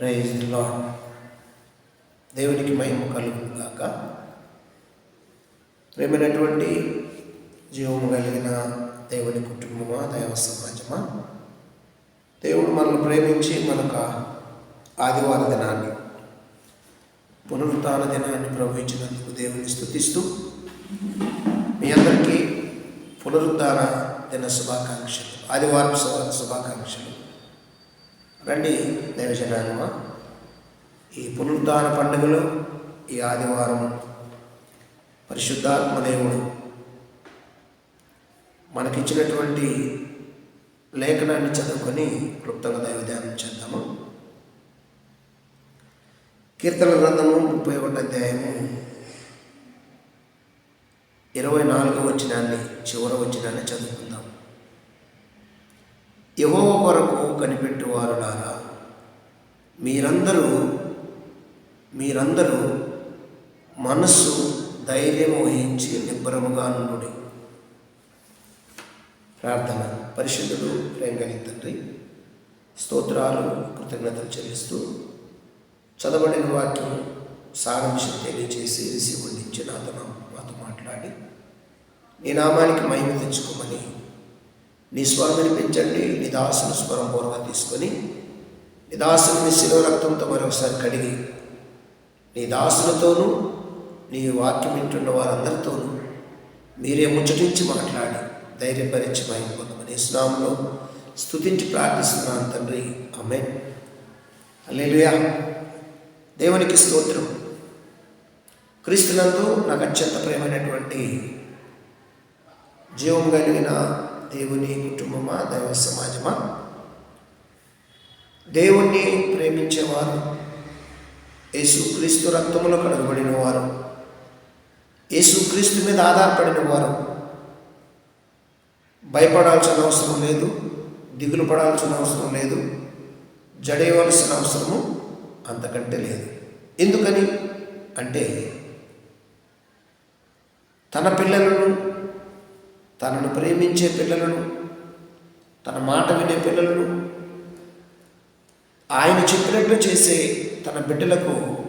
Praise lord దేవునికి మహిమ కలుగును గాక. ప్రేమైనటువంటి జీవము కలిగిన దేవుని కుటుంబమా దైవ సమాజమా? దేవుడు మనల్ని ప్రేమించి మనకు ఆదివార దినాన్ని పునరుత్న దినాన్ని ప్రవహించినందుకు దేవుని స్థుతిస్తూ మీ అందరికీ పునరుద్ధాన దిన శుభాకాంక్షలు ఆదివారం శుభాకాంక్షలు. రండి దైవజనాంగమా ఈ పునరుద్ధాన పండుగలో ఈ ఆదివారం పరిశుద్ధాత్మదేవుడు మనకిచ్చినటువంటి లేఖనాన్ని చదువుకొని క్లుప్తంగా దైవధ్యానం చేద్దాము. కీర్తన గ్రంథము ముప్పై ఒకటి అధ్యాయము ఇరవై నాలుగో వచ్చినాన్ని చివర వచ్చినాన్ని చదువుకుందాం యహోవ కొరకు కనిపెట్టువారులారా? మీరందరూ మీరందరూ మనస్సు ధైర్యం వహించి నిబ్బరముగా నుండి. ప్రార్థన. పరిశుద్ధుడు ప్రేమ తండ్రి స్తోత్రాలు కృతజ్ఞతలు చెల్లిస్తూ చదవడిన వాక్యం సారాంశం తెలియచేసి రిసీవ్ నుంచి నాతో మాతో మాట్లాడి నీ నామానికి మహిమ తెచ్చుకోమని నీ స్వరమిని పెంచండి నీ దాసుని స్వరం పూర్వం తీసుకొని నీ దాసుని శిలువ రక్తంతో మరొకసారి కడిగి నీ దాసులతోనూ నీ వాక్యం వింటున్న వారందరితోనూ మీరే ముచ్చటించి మాట్లాడి ధైర్యపరిచి మహిమ పొందమని ఇస్లాంలో స్థుతించి ప్రార్థిస్తున్నాను తండ్రి. ఆమె అల్లెలుయా దేవునికి స్తోత్రం. క్రీస్తునందు నాకు అత్యంత ప్రేమైనటువంటి జీవం కలిగిన దేవుని కుటుంబమా దైవ సమాజమా? దేవుణ్ణి ప్రేమించేవారు యేసుక్రీస్తు రక్తములో కడగబడిన వారు యేసుక్రీస్తు మీద ఆధారపడిన వారు. భయపడాల్సిన అవసరం లేదు దిగులు పడాల్సిన అవసరం లేదు జడేయవలసిన అవసరము అంతకంటే లేదు. ఎందుకని? అంటే తన పిల్లలను తనను ప్రేమించే పిల్లలను తన మాట వినే పిల్లలను ఆయన చెప్పినట్లు చేసే తన బిడ్డలకు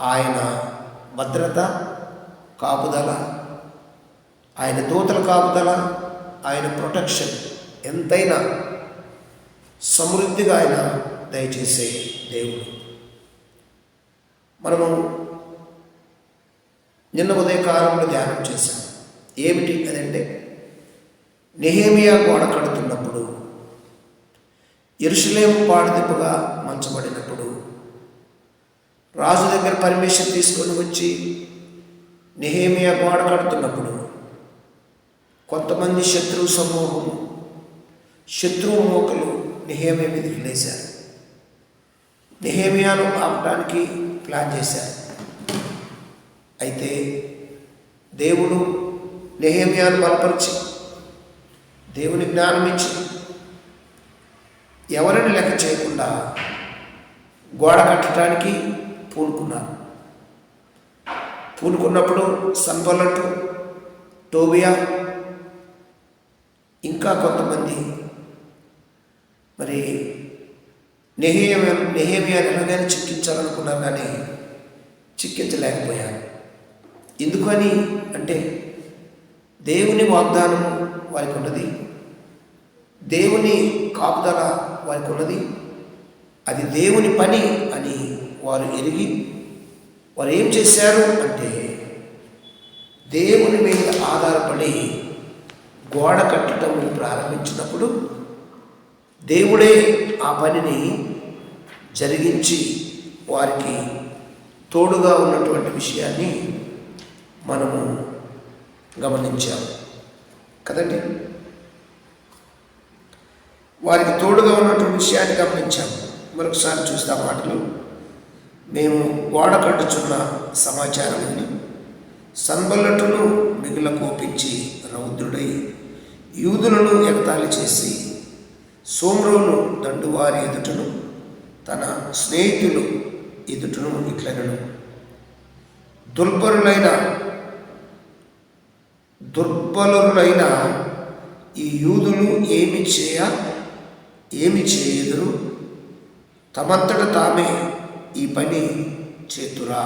ఆయన భద్రత కాపుదల ఆయన దూతల కాపుదల ఆయన ప్రొటెక్షన్ ఎంతైనా సమృద్ధిగా ఆయన దయచేసే దేవుడు. మనము నిన్న ఉదయకాలంలో ధ్యానం చేశాం. ఏమిటి అదంటే నెహేమియా గోడ కడుతున్నప్పుడు ఎరుషులేము పాడుదిప్పుగా మంచబడినప్పుడు రాజు దగ్గర పర్మిషన్ తీసుకొని వచ్చి నెహేమియా గోడ కడుతున్నప్పుడు కొంతమంది శత్రువు సమూహం శత్రువు మోకలు నెహేమియా మీదకి లేశారు. నెహేమియాను ఆపడానికి ప్లాన్ చేశారు. అయితే దేవుడు నెహేమియాను బలపరిచి దేవుని జ్ఞానం ఇచ్చి ఎవరిని లెక్క చేయకుండా గోడ కట్టడానికి పూనుకున్నారు. పూనుకున్నప్పుడు సంబలటు టోబియా ఇంకా కొంతమంది. మరి నెహేమియా నెహేమియాను ఎలాగైనా చిక్కించాలనుకున్నారు కానీ చిక్కించలేకపోయారు. ఎందుకని అంటే దేవుని వాగ్దానం వారికి ఉన్నది. దేవుని కాపుదల వారికి ఉన్నది. అది దేవుని పని అని వారు ఎరిగి వారు ఏం చేశారు అంటే దేవుని మీద ఆధారపడి గోడ కట్టడం ప్రారంభించినప్పుడు దేవుడే ఆ పనిని జరిగించి వారికి తోడుగా ఉన్నటువంటి విషయాన్ని మనము గమనించాం. కదండి? వారికి తోడుగా ఉన్నటువంటి విషయాన్ని గమనించాం. మరొకసారి చూస్తే ఆ మాటలు మేము గోడ కట్టుచున్న సమాచారం విని సంబల్లటును కోపించి రౌద్రుడై యూదులను ఎగతాళి చేసి సోమ్రోను దండువారి ఎదుటను తన స్నేహితులు ఎదుటను ఇట్లనను. దుర్బరులైన దుర్బలులైన ఈ యూదులు ఏమి చేయ ఏమి చేయదురు? తమంతట తామే ఈ పని చేతురా.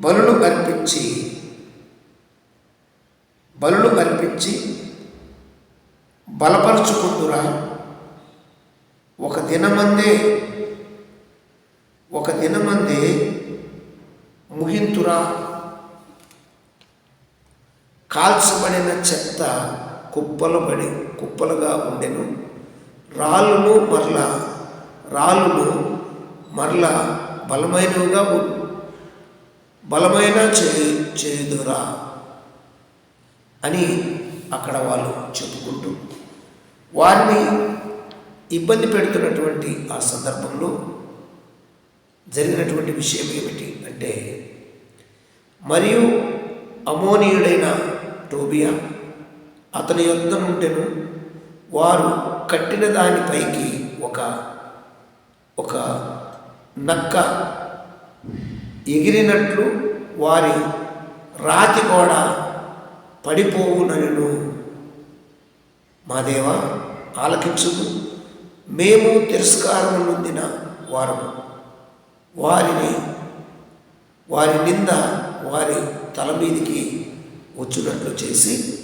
బలులు కల్పించి బలులు కల్పించి బలపరుచుకుందురా. ఒక దినమందే ఒక దినమందే ముగింతురా. కాల్చబడిన చెత్త కుప్పలు పడి కుప్పలుగా ఉండెను. రాళ్ళు మరల రాళ్ళు మరల బలమైనవిగా బలమైన చేయ చేయుదురా అని అక్కడ వాళ్ళు చెప్పుకుంటూ వారిని ఇబ్బంది పెడుతున్నటువంటి ఆ సందర్భంలో జరిగినటువంటి విషయం ఏమిటి అంటే మరియు అమోనీయుడైన టోబియా. అతని యొద్ద నుండెను వారు కట్టిన దానిపైకి ఒక ఒక నక్క ఎగిరినట్లు వారి రాతి గోడ పడిపోవునను మా దేవ ఆలకించుము. మేము తిరస్కారం నొందిన వారము. వారిని వారి నింద వారి తల మీదికి వచ్చినట్లు చేసి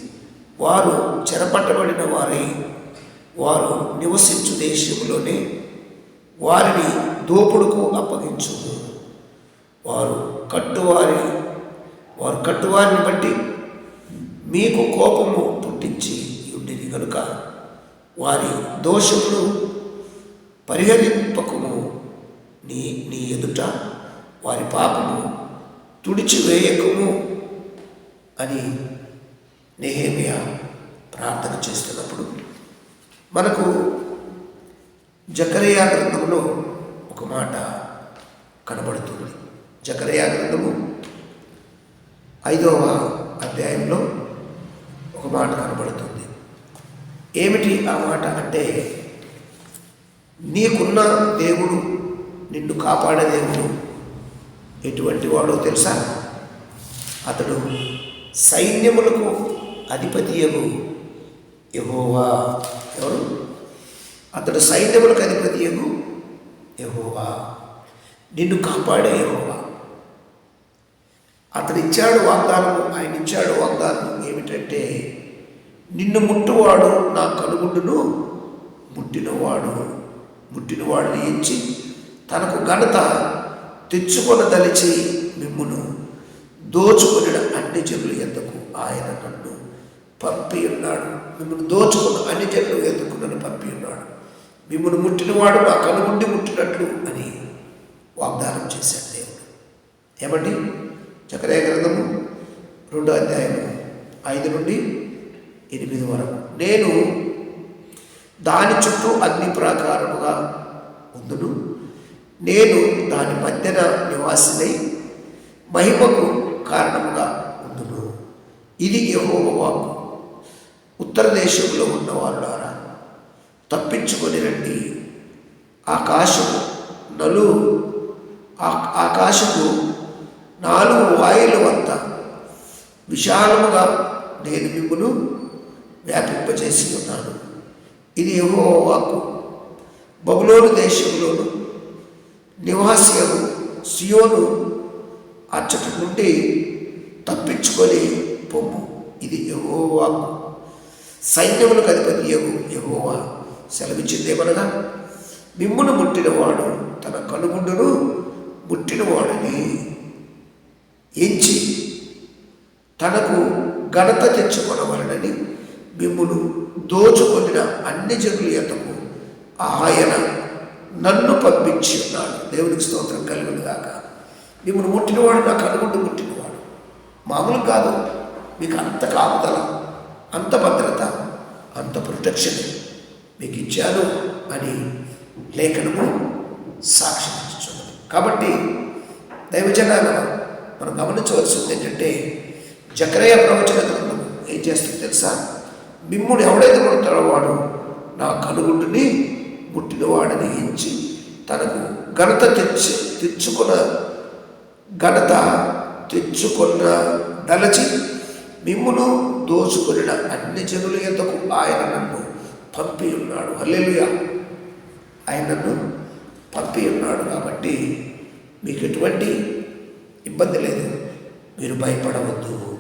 వారు చెరపట్టబడిన వారై వారు నివసించు దేశంలోనే వారిని దోపుడుకు అప్పగించు. వారు కట్టువారి వారు కట్టువారిని బట్టి మీకు కోపము పుట్టించి ఉండిని కనుక వారి దోషములు పరిహరింపకము. నీ నీ ఎదుట వారి పాపము తుడిచివేయకము. అని నెహేమియా ప్రార్థన చేస్తున్నప్పుడు మనకు జకరయా గ్రంథంలో ఒక మాట కనబడుతుంది. జకరయా గ్రంథము ఐదవ అధ్యాయంలో ఒక మాట కనబడుతుంది. ఏమిటి ఆ మాట అంటే నీకున్న దేవుడు నిన్ను కాపాడే దేవుడు ఎటువంటి వాడో తెలుసా? అతడు సైన్యములకు అధిపతియగు యహోవా. ఎవరు? అతడు సైన్యములకు అధిపతియగు యహోవా. నిన్ను కాపాడే యహోవా. అతడు ఇచ్చాడు వాగ్దానం ఆయన ఇచ్చాడు వాగ్దానం ఏమిటంటే నిన్ను ముట్టువాడు నా కనుగుండును ముట్టినవాడు. ముట్టినవాడిని ఇచ్చి తనకు ఘనత తెచ్చుకొనదలిచి మిమ్మును దోచుకొనిన అన్ని జనులు ఎందుకు ఆయన నన్ను పంపి ఉన్నాడు? మిమ్మల్ని దోచుకున్న అన్ని జనులు ఎందుకు నన్ను పంపి ఉన్నాడు? మిమ్మల్ని ముట్టినవాడు నా కనుగుండి ముట్టినట్లు అని వాగ్దానం చేశాడు దేవుడు. ఏమండి? చక్రయ గ్రంథము రెండో అధ్యాయము ఐదు నుండి ఎనిమిది వరకు. నేను దాని చుట్టూ అగ్ని ప్రాకారముగా ఉందును నేను దాని మధ్యన నివాసినై మహిమకు కారణముగా ఇది యెహోవా వాక్కు. ఉత్తర దేశంలో ఉన్నవారులారా తప్పించుకొని రండి. ఆకాశము నలు ఆ- ఆకాశము నాలుగు వాయులు వద్ద విశాలముగా నేను మిమ్మును వ్యాపింపజేసి ఉన్నాను ఇది ఏవో వాక్కు. బబులోను దేశంలోను నివాస్యము సియోను అచ్చటి నుండి తప్పించుకొని పొమ్ము. ఇది యహోవాకు. సైన్యములకు అధిపతి యహో యహోవా సెలవిచ్చిందేమనగా మిమ్మును ముట్టినవాడు తన కనుగుండును ముట్టినవాడని ఎంచి తనకు ఘనత తెచ్చుకొనవలనని మిమ్మును దోచుకొనిన అన్ని జనులు ఎంతకు ఆయన నన్ను పంపించి ఉన్నాడు. దేవునికి స్తోత్రం కలుగును మిమ్మల్ని ముట్టినవాడు నాకు అనుకుంటూ ముట్టినవాడు. మామూలు కాదు. మీకు అంత కాపుదల అంత భద్రత అంత ప్రొటెక్షన్ మీకు ఇచ్చాను అని లేఖనము సాక్ష్యం ఇచ్చున్నది కాబట్టి దైవజనాంగం మనం గమనించవలసింది ఏంటంటే జకరయ్య ప్రవచన గ్రంథం ఏం చేస్తుంది తెలుసా? మిమ్ముడు ఎవడైతే కొడతాడో వాడు నా కనుగుంటుని ముట్టినవాడని ఎంచి తనకు ఘనత తెచ్చి తెచ్చుకున్న ఘనత తెచ్చుకున్న దలచి మిమ్మును దోచుకుని అన్ని జనుల ఎందుకు ఆయన నన్ను పంపి ఉన్నాడు? హల్లెలూయా. ఆయన నన్ను పంపి ఉన్నాడు కాబట్టి మీకు ఎటువంటి ఇబ్బంది లేదు. మీరు భయపడవద్దు.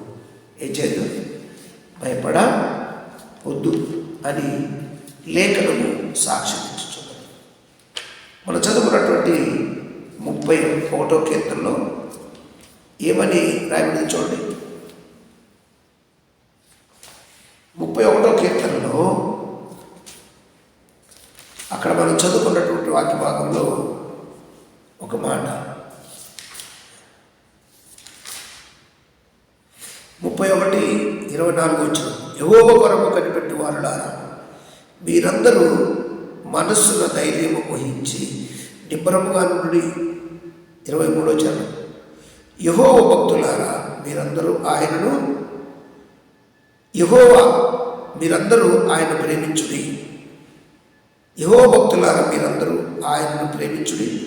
ఏం చేయదు భయపడవద్దు అని లేఖనము సాక్షించుతున్నది మనం చదువుకున్నటువంటి ముప్పై ఒకటో కేంద్రంలో ఏమని రాయబడింది చూడండి ముప్పై ఒకటో కీర్తనలో అక్కడ మనం చదువుకున్నటువంటి వాక్య భాగంలో ఒక మాట ముప్పై ఒకటి పద్నాలుగు వచ్చిన యహోవ కొరకు కనిపెట్టి వారులారా మీరందరూ మనస్సున ధైర్యము వహించి నిబ్బరముగా నుండి ఇరవై మూడో చరణం. యహోవ భక్తులారా మీరందరూ ఆయనను యహోవ మీరందరూ ఆయన ప్రేమించుడి. యహో భక్తులారా మీరందరూ ఆయనను ప్రేమించుడి.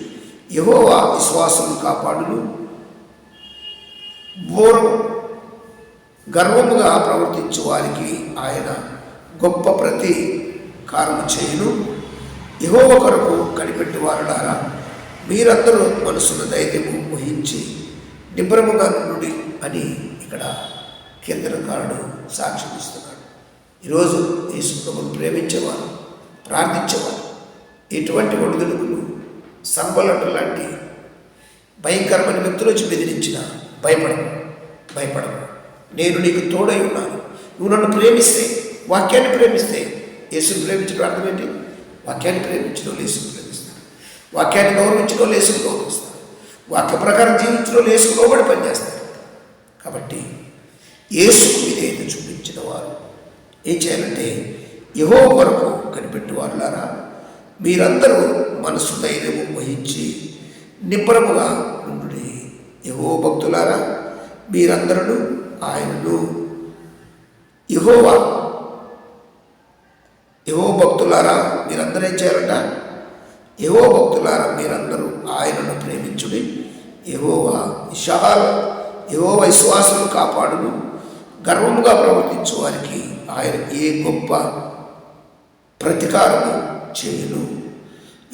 యహోవా విశ్వాసం కాపాడును. బోరం గర్వముగా ప్రవర్తించు వారికి ఆయన గొప్ప ప్రతి కారము చేయును. యహోవ కొరకు కనిపెట్టి వారులారా మీరందరూ మనసున ధైర్యము ఊహించి నిబ్రముగా నుండి అని ఇక్కడ కేంద్రకారుడు సాక్ష్యం ఇస్తున్నాడు. ఈరోజు ఈ శుభ్రమును ప్రేమించేవారు ప్రార్థించేవారు ఎటువంటి ఒడిదుడుకులు సంబలటు లాంటి భయంకరమైన వ్యక్తులు వచ్చి బెదిరించిన భయపడము భయపడము. నేను నీకు తోడై ఉన్నాను. నువ్వు నన్ను ప్రేమిస్తే వాక్యాన్ని ప్రేమిస్తే యేసుని ప్రేమించడం అర్థం ఏంటి? వాక్యాన్ని ప్రేమించడం యేసుని ప్రేమిస్తాను వాక్యాన్ని గౌరవించడం యేసుని గౌరవిస్తాను వాక్య ప్రకారం జీవించడం యేసుకు లోబడి పనిచేస్తాను కాబట్టి యేసు విధేయత చూపించిన వారు ఏం చేయాలంటే యహో వరకు కనిపెట్టి వారులారా మీరందరూ మనసు ధైర్యము వహించి నిబ్బరముగా ఉండు యహో భక్తులారా మీరందరూ ఆయనను యహోవా. యహో భక్తులారా మీరందరూ ఏం చేయాలంట? యహో భక్తులారా మీరందరూ ఆయనను ప్రేమించుడి. యహోవా విశాల్ యహో విశ్వాసులు కాపాడును. గర్వముగా ప్రవర్తించు వారికి ఆయన ఏ గొప్ప ప్రతీకారము చేయను.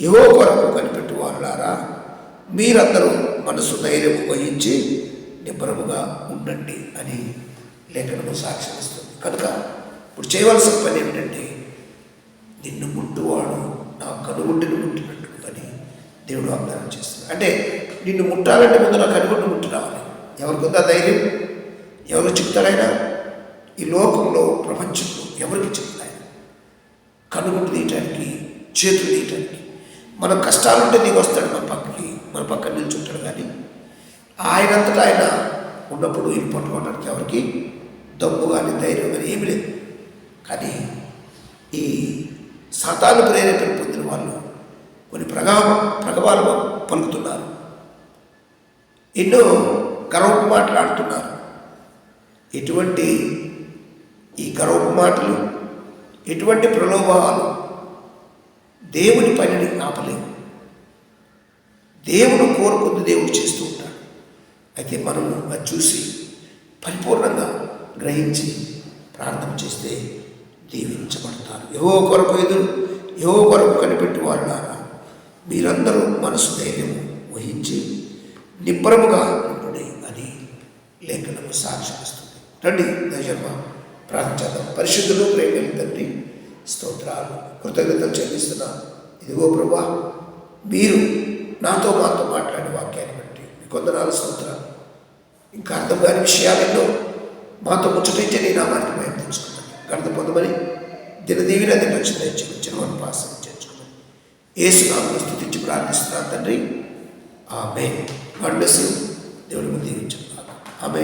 యహో కొరకు కనిపెట్టు వారులారా మీరందరూ మనసు ధైర్యం వహించి నిబ్బరముగా ఉండండి అని లేఖనము సాక్షిస్తుంది కనుక ఇప్పుడు చేయవలసిన పని ఏమిటంటే నిన్ను ముట్టువాడు నా కనుగుడ్డిని ముట్టినట్టు అని దేవుడు వాగ్దానం చేస్తుంది అంటే నిన్ను ముట్టాలంటే ముందు నా కనుగుడ్డు ముట్టి రావాలి ఎవరికి ఉందా ధైర్యం? ఎవరు చెప్తారైనా ఈ లోకంలో ప్రపంచంలో ఎవరికి చెప్తాయి కనుగుడ్డు తీయటానికి చేతులు తీయటానికి. మన కష్టాలుంటే నీకు వస్తాడు మన పక్కకి మన పక్కన నిల్చుంటాడు కానీ ఆయనంతటా ఆయన ఉన్నప్పుడు ఇది పట్టుకోవడానికి ఎవరికి దమ్ము కానీ ధైర్యం కానీ ఏమీ లేదు. కానీ ఈ సతాను ప్రేరేపణ పొందిన వాళ్ళు కొన్ని ప్రగా ప్రగవాలు పలుకుతున్నారు. ఎన్నో గర్వపు మాటలు ఆడుతున్నారు. ఎటువంటి ఈ గర్వపు మాటలు ఎటువంటి ప్రలోభాలు దేవుని పనిని ఆపలేవు. దేవుడు కోరుకుంది దేవుడు చేస్తూ అయితే మనము అది చూసి పరిపూర్ణంగా గ్రహించి ప్రార్థన చేస్తే దీవించబడతారు. ఏవో కొరకు ఎదురు ఏవో కొరకు కనిపెట్టి వారులారా మీరందరూ మనసు ధైర్యము వహించి నిబ్బరముగా ఉండుడి అని లేఖనము సాక్షిస్తుంది రండి దశర్మ ప్రార్థించేద్దాం పరిశుద్ధులు ప్రేమ తండ్రి స్తోత్రాలు. కృతజ్ఞతలు చెల్లిస్తున్నా. ఇదిగో ప్రభా మీరు నాతో మాతో మాట్లాడేవారు. కొందనాలు స్తోత్రాలు. ఇంకా అర్థం కాని విషయాలలో మాతో ముచ్చటించే నేను నామానికి మేము తెలుసుకున్నాం గణత పొందమని దినదీవిన దిన వచ్చిన ఇచ్చిన మన చేర్చుకున్నాను ఏసు నామను స్థుతించి ప్రార్థిస్తున్నాను తండ్రి. ఆమె వండసి దేవుడి ముందు దీవించాను ఆమె